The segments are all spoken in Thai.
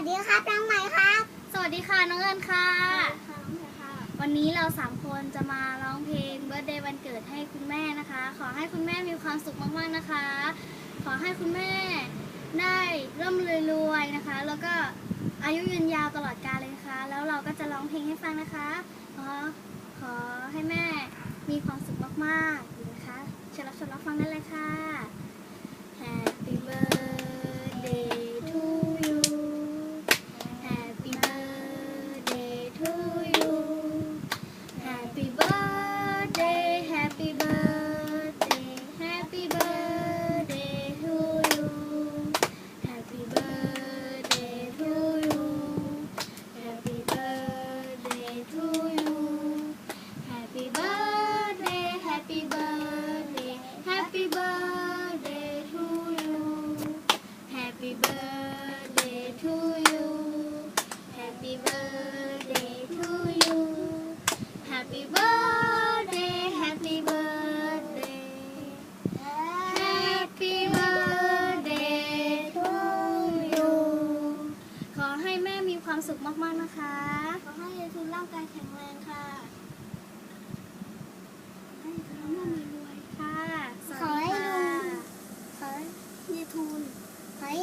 วัสดีครับน้องใหม่ครับ สวัสดีค่ะน้องเอิญค่ะค่ะน้องใหม่ค่ะวันนี้เราสามคนจะมาร้องเพลงเบิร์ d เดย์วันเกิดให้คุณแม่นะคะ ขอให้คุณแม่มีความสุขมากๆนะคะ ขอให้คุณแม่ได้ร่ำรวยๆนะคะ แล้วก็อายุยืนยาวตลอดกาลเลยนะคะ แล้วเราก็จะร้องเพลงให้ฟังนะคะ ขอขอให้แม่มีความสุขมากๆนะคะเชิญรับชมรับฟังได้เลยค่ะ birthday to you Happy birthday to you Happy birthday Happy birthday Happy birthday to you ขอให้แม่มีความสุขมากๆนะคะ ขอให้ยายทุนร่างกายแข็งแรงค่ะให้ยายทุนร่ำรวย ค่ะส ข วั อ ส ให้ ดี ลุ ค่ะ ง ขอให้ยายทุนขอ ให้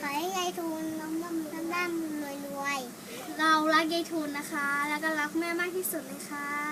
ขอให้ยายทูนน้ำร่ำร่ำรวยรวย เรารักยายทูนนะคะ แล้วก็รักแม่มากที่สุดเลยค่ะ